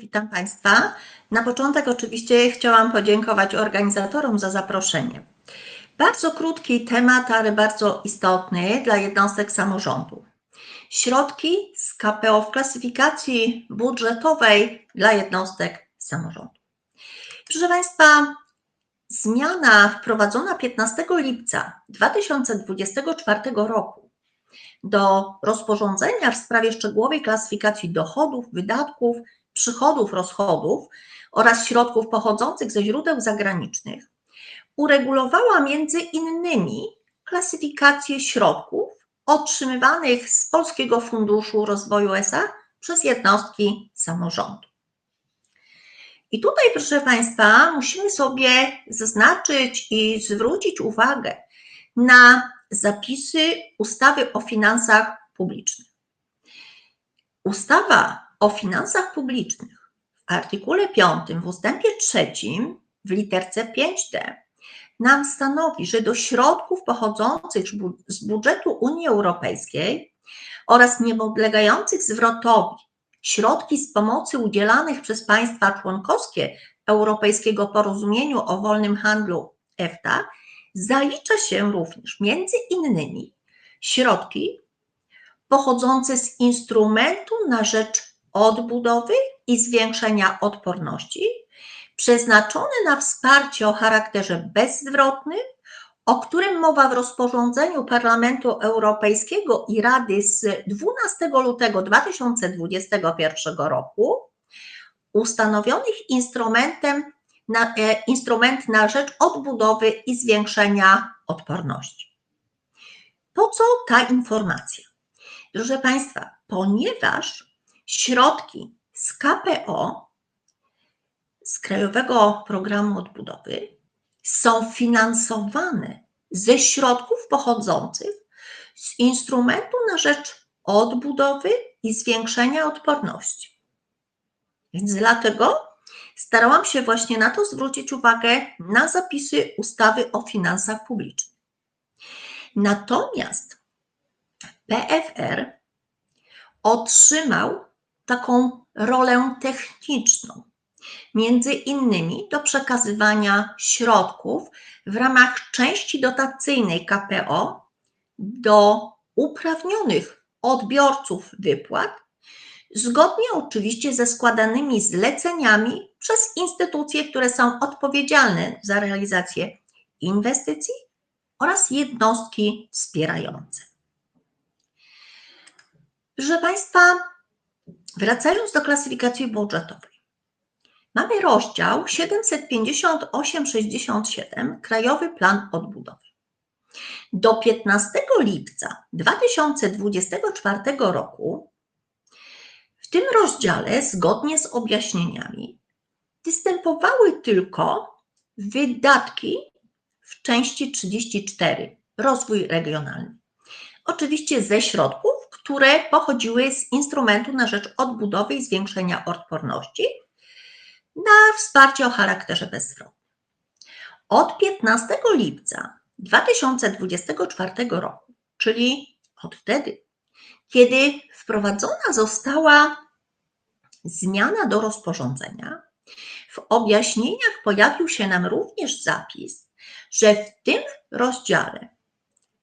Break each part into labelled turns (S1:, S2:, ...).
S1: Witam Państwa. Na początek oczywiście chciałam podziękować organizatorom za zaproszenie. Bardzo krótki temat, ale bardzo istotny dla jednostek samorządu. Środki z KPO w klasyfikacji budżetowej dla jednostek samorządu. Proszę Państwa, zmiana wprowadzona 15 lipca 2024 roku do rozporządzenia w sprawie szczegółowej klasyfikacji dochodów, wydatków, przychodów, rozchodów oraz środków pochodzących ze źródeł zagranicznych uregulowała między innymi klasyfikację środków otrzymywanych z Polskiego Funduszu Rozwoju SA przez jednostki samorządu. I tutaj, proszę Państwa, musimy sobie zaznaczyć i zwrócić uwagę na zapisy ustawy o finansach publicznych. Ustawa o finansach publicznych. W artykule 5 w ustępie 3 w literce 5d nam stanowi, że do środków pochodzących z budżetu Unii Europejskiej oraz niepodlegających zwrotowi środki z pomocy udzielanych przez państwa członkowskie Europejskiego Porozumieniu o Wolnym Handlu EFTA zalicza się również między innymi środki pochodzące z instrumentu na rzecz odbudowy i zwiększenia odporności, przeznaczone na wsparcie o charakterze bezzwrotnym, o którym mowa w rozporządzeniu Parlamentu Europejskiego i Rady z 12 lutego 2021 roku, ustanowionych instrumentem na, e, instrument na rzecz odbudowy i zwiększenia odporności. Po co ta informacja? Proszę Państwa, ponieważ środki z KPO, z Krajowego Programu Odbudowy, są finansowane ze środków pochodzących z instrumentu na rzecz odbudowy i zwiększenia odporności. Więc dlatego starałam się właśnie na to zwrócić uwagę na zapisy ustawy o finansach publicznych. Natomiast PFR otrzymał taką rolę techniczną, między innymi do przekazywania środków w ramach części dotacyjnej KPO do uprawnionych odbiorców wypłat, zgodnie oczywiście ze składanymi zleceniami przez instytucje, które są odpowiedzialne za realizację inwestycji oraz jednostki wspierające. Proszę Państwa, wracając do klasyfikacji budżetowej. Mamy rozdział 758-67 Krajowy Plan Odbudowy. Do 15 lipca 2024 roku w tym rozdziale, zgodnie z objaśnieniami, występowały tylko wydatki w części 34 rozwój regionalny. Oczywiście ze środków, które pochodziły z instrumentu na rzecz odbudowy i zwiększenia odporności na wsparcie o charakterze bezzwrotnym. Od 15 lipca 2024 roku, czyli od wtedy, kiedy wprowadzona została zmiana do rozporządzenia, w objaśnieniach pojawił się nam również zapis, że w tym rozdziale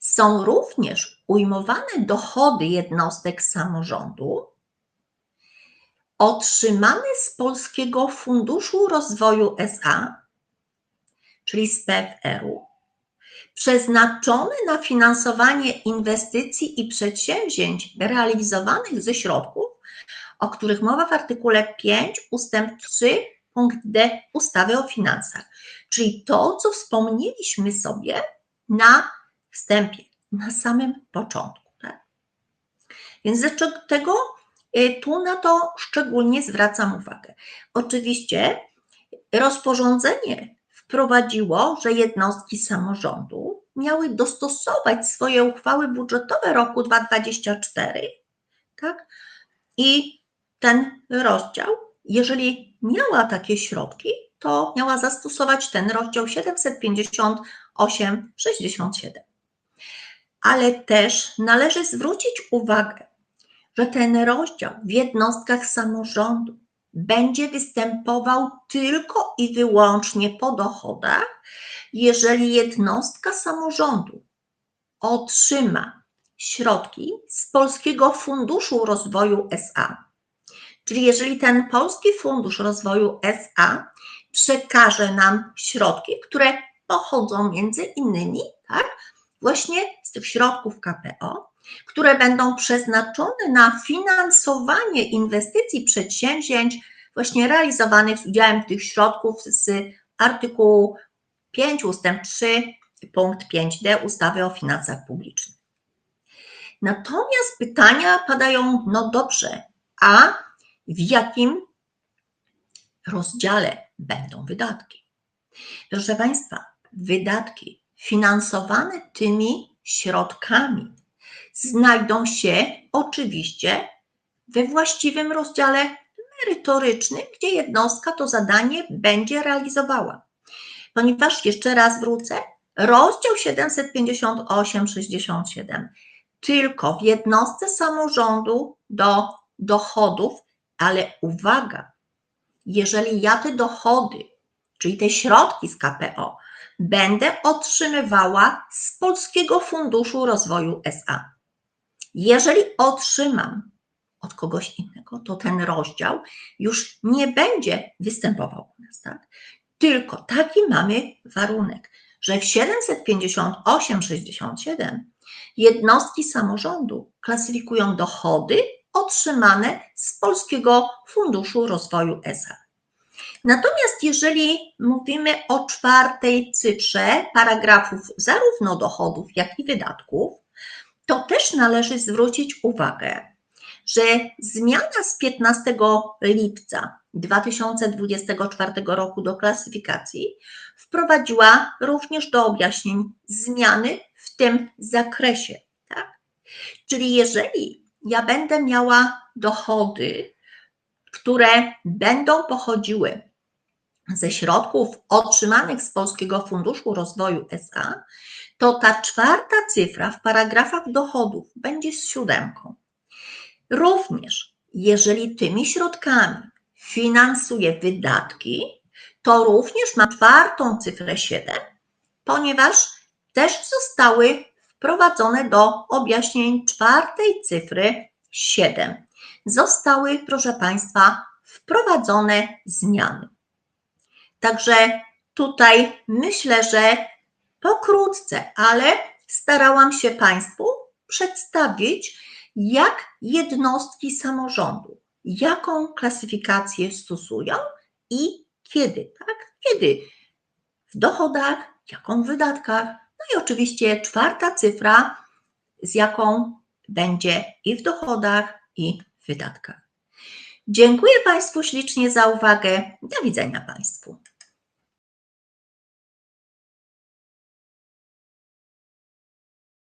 S1: są również ujmowane dochody jednostek samorządu otrzymane z Polskiego Funduszu Rozwoju SA, czyli z PFR-u, przeznaczone na finansowanie inwestycji i przedsięwzięć realizowanych ze środków, o których mowa w artykule 5 ustęp 3 punkt D ustawy o finansach. Czyli to, co wspomnieliśmy sobie na wstępie, na samym początku. Tak? Więc dlaczego y, tu na to szczególnie zwracam uwagę? Oczywiście rozporządzenie wprowadziło, że jednostki samorządu miały dostosować swoje uchwały budżetowe roku 2024, tak? I ten rozdział, jeżeli miała takie środki, to miała zastosować ten rozdział 758-67 ale też należy zwrócić uwagę, że ten rozdział w jednostkach samorządu będzie występował tylko i wyłącznie po dochodach, jeżeli jednostka samorządu otrzyma środki z Polskiego Funduszu Rozwoju SA. Czyli jeżeli ten Polski Fundusz Rozwoju SA przekaże nam środki, które pochodzą między innymi, tak, właśnie z tych środków KPO, które będą przeznaczone na finansowanie inwestycji przedsięwzięć właśnie realizowanych z udziałem tych środków z artykułu 5 ustęp 3 punkt 5d ustawy o finansach publicznych. Natomiast pytania padają, no dobrze, a w jakim rozdziale będą wydatki? Proszę Państwa, wydatki finansowane tymi środkami znajdą się oczywiście we właściwym rozdziale merytorycznym, gdzie jednostka to zadanie będzie realizowała. Ponieważ jeszcze raz wrócę, rozdział 758-67 tylko w jednostce samorządu do dochodów, ale uwaga, jeżeli ja te dochody, czyli te środki z KPO, będę otrzymywała z Polskiego Funduszu Rozwoju SA. Jeżeli otrzymam od kogoś innego, to ten rozdział już nie będzie występował u nas, tak? Tylko taki mamy warunek, że w 758-67 jednostki samorządu klasyfikują dochody otrzymane z Polskiego Funduszu Rozwoju SA. Natomiast jeżeli mówimy o czwartej cyfrze paragrafów zarówno dochodów, jak i wydatków, to też należy zwrócić uwagę, że zmiana z 15 lipca 2024 roku do klasyfikacji wprowadziła również do objaśnień zmiany w tym zakresie. Tak? Czyli jeżeli ja będę miała dochody, które będą pochodziły ze środków otrzymanych z Polskiego Funduszu Rozwoju SA, to ta czwarta cyfra w paragrafach dochodów będzie z siódemką. Również, jeżeli tymi środkami finansuje wydatki, to również ma czwartą cyfrę 7, ponieważ też zostały wprowadzone do objaśnień czwartej cyfry 7. Zostały, proszę Państwa, wprowadzone zmiany. Także tutaj myślę, że pokrótce, ale starałam się Państwu przedstawić, jak jednostki samorządu, jaką klasyfikację stosują i kiedy, tak? Kiedy w dochodach, jaką w wydatkach, no i oczywiście czwarta cyfra, z jaką będzie i w dochodach, i w wydatkach. Dziękuję Państwu ślicznie za uwagę. Do widzenia Państwu.